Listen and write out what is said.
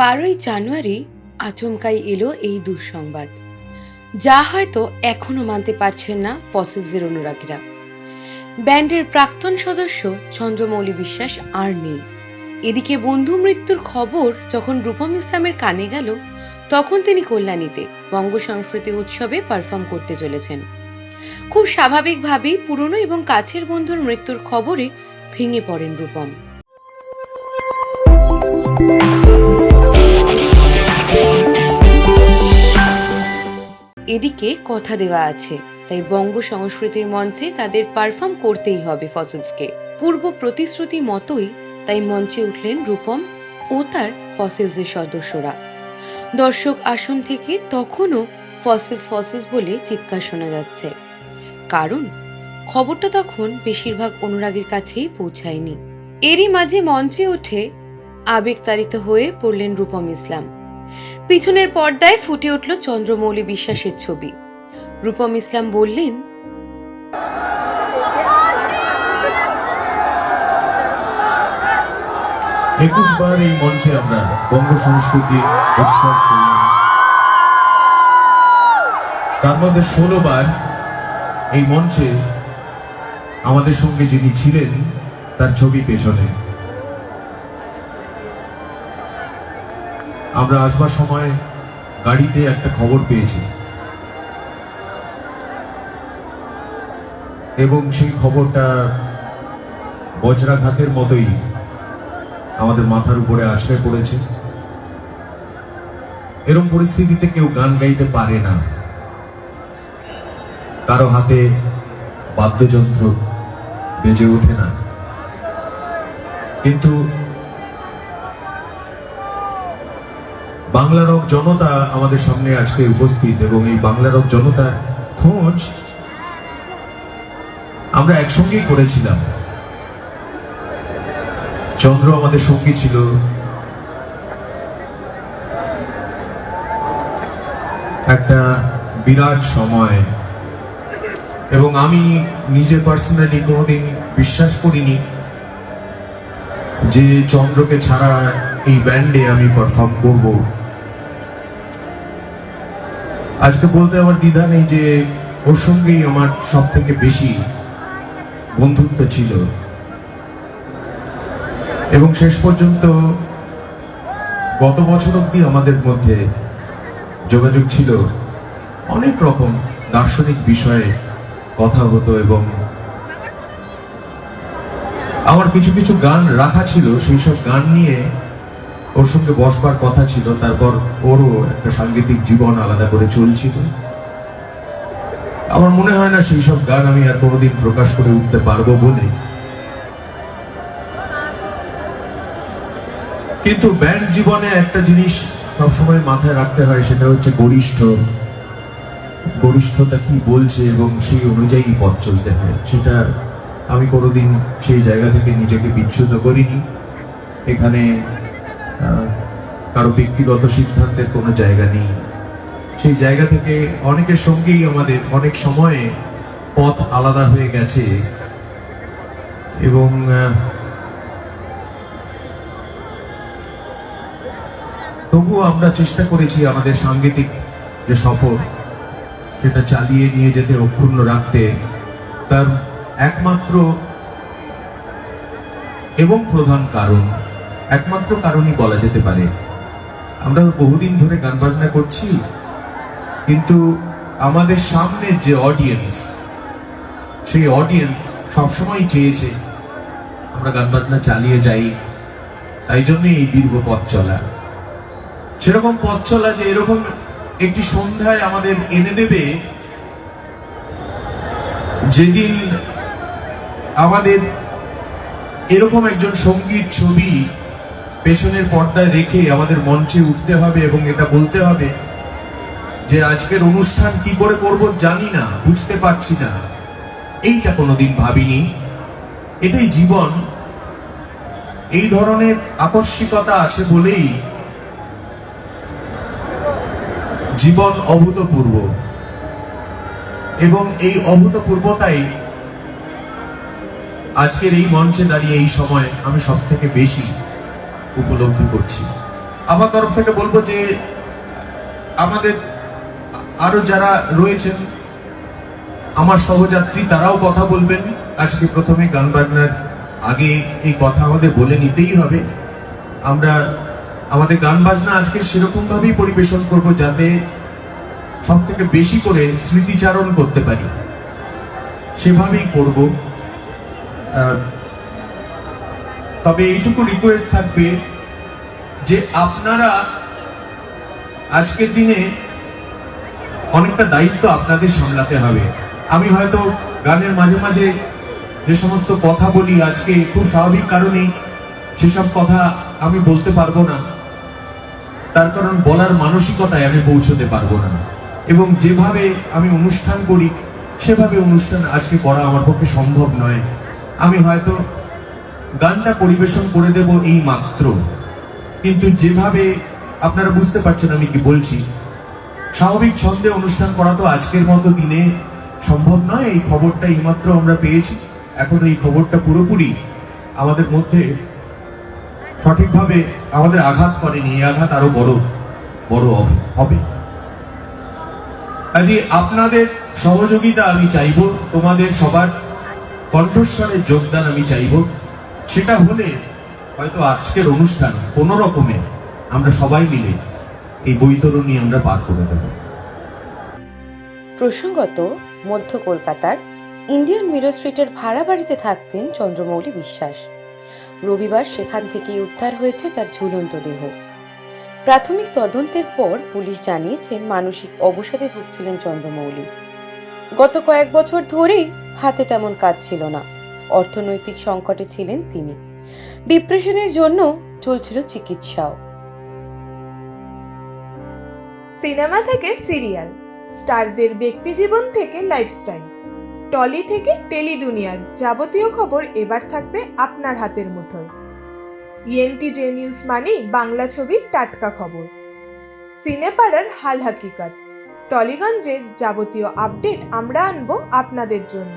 বারোই জানুয়ারি আচমকাই এলো এই দুঃসংবাদ। যা হয়তো এখনও মানতে পারছেন না ফসিলসের অনুরাগীরা। ব্যান্ডের প্রাক্তন সদস্য চন্দ্রমৌলি বিশ্বাস আর নেই। এদিকে বন্ধু মৃত্যুর খবর যখন রূপম ইসলামের কানে গেল, তখন তিনি কল্যাণীতে বঙ্গ সংস্কৃতি উৎসবে পারফর্ম করতে চলেছেন। খুব স্বাভাবিকভাবেই পুরনো এবং কাছের বন্ধুর মৃত্যুর খবরে ভেঙে পড়েন রূপম। এদিকে কথা দেওয়া আছে। তাই বঙ্গ সংস্কৃতির মঞ্চে তাদের পারফর্ম করতেই হবে ফসিলসকে পূর্ব প্রতিশ্রুতি মতোই তাই মঞ্চে উঠলেন রূপম ও তার ফসিলসের সদস্যরা। দর্শক আসন থেকে তখনও ফসিলস ফসিলস বলে চিৎকার শোনা যাচ্ছে। কারণ খবরটা তখন বেশিরভাগ অনুরাগীর কাছেই পৌঁছায়নি। এরই মাঝে মঞ্চে উঠে আবেগতাড়িত হয়ে পড়লেন রূপম ইসলাম। পিছনের পর্দায় ফুটে উঠল চন্দ্রমৌলি বিশ্বাসের ছবি। রূপম ইসলাম বললেন, একুশ বার এই মঞ্চে আমরা বঙ্গ সংস্কৃতি উৎসব তার মধ্যে ষোলো বার এই মঞ্চে আমাদের সঙ্গে যিনি ছিলেন, তার ছবি পেছনে। আমরা আসবার সময় গাড়িতে একটা খবর পেয়েছি। এবং সেই খবরটা বজ্রাঘাতের মতোই আমাদের মাথার উপরে আশ্রয় পড়েছে। এরম পরিস্থিতিতে কেউ গান গাইতে পারে না। কারও হাতে বাদ্যযন্ত্র বেজে ওঠে না। কিন্তু বাংলা রক জনতা আমাদের সামনে আজকে উপস্থিত এবং এই বাংলা রক জনতার খোঁজ আমরা একসঙ্গেই করেছিলাম। চন্দ্র আমাদের সঙ্গী ছিল। একটা বিরাট সময়। এবং আমি নিজে পার্সোনালি কোনোদিন বিশ্বাস করিনি যে চন্দ্রকে ছাড়া এই ব্যান্ডে আমি পারফর্ম করব। আজকে বলতে আমার দ্বিধা নেই যে ওর সঙ্গেই আমার সব থেকে বেশি বন্ধুত্ব ছিল। এবং শেষ পর্যন্ত গত বছর অব্দি আমাদের মধ্যে যোগাযোগ ছিল। অনেক রকম দার্শনিক বিষয়ে কথা হতো এবং আমার কিছু কিছু গান রাখা ছিল, সেই সব গান নিয়ে ওর সঙ্গে বসবার কথা ছিল, তারপর ওরও একটা সাংগীতিক জীবন আলাদা করে চলছিল। আমার মনে হয় না সেই সব গান আমি আর কোনোদিন প্রকাশ করে উঠতে পারব বলে। কিন্তু ব্যান্ড জীবনে একটা জিনিস সবসময় মাথায় রাখতে হয়, সেটা হচ্ছে গরিষ্ঠ। গরিষ্ঠতা কি বলছে এবং সেই অনুযায়ী পথ চলতে হয়, সেটা আমি কোনোদিন সেই জায়গা থেকে নিজেকে বিচ্ছুত করিনি। এখানে কারও ব্যক্তিগত সিদ্ধান্তের কোনো জায়গা নেই। সেই জায়গা থেকে অনেকের সঙ্গেই আমাদের অনেক সময়ে পথ আলাদা হয়ে গেছে এবং তবুও আমরা চেষ্টা করেছি আমাদের সাংগীতিক যে সফর, সেটা চালিয়ে নিয়ে যেতে, অক্ষুণ্ণ রাখতে। তার একমাত্র এবং প্রধান কারণ একমাত্র কারণই বলা যেতে পারে। আমরা বহুদিন ধরে গান বাজনা করছি, কিন্তু আমাদের সামনে যে অডিয়েন্স সেই অডিয়েন্স সবসময় চেয়েছে, আমরা গান বাজনা চালিয়ে যাই। তাই জন্যই এই দীর্ঘ পথ চলা। সেরকম পথ চলা যে এরকম একটি সন্ধ্যায় আমাদের এনে দেবে, যেদিন আমাদের এরকম একজন সংগীত ছবি পেছনের পর্দায় রেখে আমাদের মঞ্চে উঠতে হবে এবং এটা বলতে হবে যে আজকের অনুষ্ঠান কি করে করব জানি না, বুঝতে পারছি না। এইটা কোনোদিন ভাবিনি। এটাই জীবন। এই ধরনের আকস্মিকতা আছে বলেই জীবন অভূতপূর্ব। এবং এই অভূতপূর্বতাই আজকের এই মঞ্চে দাঁড়িয়ে এই সময় আমি সব থেকে বেশি উপলব্ধি করছি। আমার তরফ থেকে বলব যে, আমাদের আরও যারা রয়েছেন, আমার সহযাত্রী, তারাও কথা বলবেন। আজকে প্রথমে গান বাজনার আগে এই কথা আমাদের বলে নিতেই হবে। আমরা, আমাদের গান বাজনা আজকে সেরকম ভাবেই পরিবেশন করব যাতে সব থেকে বেশি করে স্মৃতিচারণ করতে পারি। সেভাবেই করব। তবে এইটুকু রিকোয়েস্ট থাকবে যে আপনারা আজকের দিনে অনেকটা দায়িত্ব আপনাদের সামলাতে হবে। আমি হয়তো গানের মাঝে মাঝে যে সমস্ত কথা বলি, আজকে খুব স্বাভাবিক কারণেই সেসব কথা আমি বলতে পারব না। তার কারণ বলার মানসিকতায় আমি পৌঁছতে পারব না। এবং যেভাবে আমি অনুষ্ঠান করি, সেভাবে অনুষ্ঠান আজকে করা আমার পক্ষে সম্ভব নয়। আমি হয়তো গানটা পরিবেশন করে দেব এই মাত্র। কিন্তু যেভাবে আপনারা বুঝতে পারছেন আমি কি বলছি, স্বাভাবিক ছন্দে অনুষ্ঠান করা তো আজকের মতো দিনে সম্ভব নয়, এই খবরটা এইমাত্র আমরা পেয়েছি। এখন এই খবরটা পুরোপুরি আমাদের মধ্যে সঠিকভাবে আমাদের আঘাত করেনি, এই আঘাত আরও বড় বড় হবে- কাজে আপনাদের সহযোগিতা আমি চাইব, তোমাদের সবার কণ্ঠস্বরের যোগদান আমি চাইব। সেটা হলে হয়তো আজকের অনুষ্ঠান কোনো রকমে আমরা সবাই মিলে এই বৈতরণী আমরা পার করে দেবো। প্রসঙ্গত, মধ্য কলকাতার ইন্ডিয়ান মিরর স্ট্রিটের ভাড়া বাড়িতে থাকতেন চন্দ্রমৌলি বিশ্বাস। রবিবার সেখান থেকেই উদ্ধার হয়েছে তার ঝুলন্ত দেহ। প্রাথমিক তদন্তের পর পুলিশ জানিয়েছেন মানসিক অবসাদে ভুগছিলেন চন্দ্রমৌলি। গত কয়েক বছর ধরেই হাতে তেমন কাজ ছিল না। অর্থনৈতিক সংকটে ছিলেন তিনি। ডিপ্রেশনের জন্য চলছিল চিকিৎসাও। সিনেমা থেকে সিরিয়াল, স্টারদের ব্যক্তিজীবন থেকে লাইফস্টাইল, টলি থেকে টেলি দুনিয়ার যাবতীয় খবর এবার থাকবে আপনার হাতের মুঠোয়। ইএনটি জে নিউজ মানেই বাংলা ছবির টাটকা খবর। সিনেপাড়ার হাল হাকিকাত, টলিগঞ্জের যাবতীয় আপডেট আমরা আনব আপনাদের জন্য।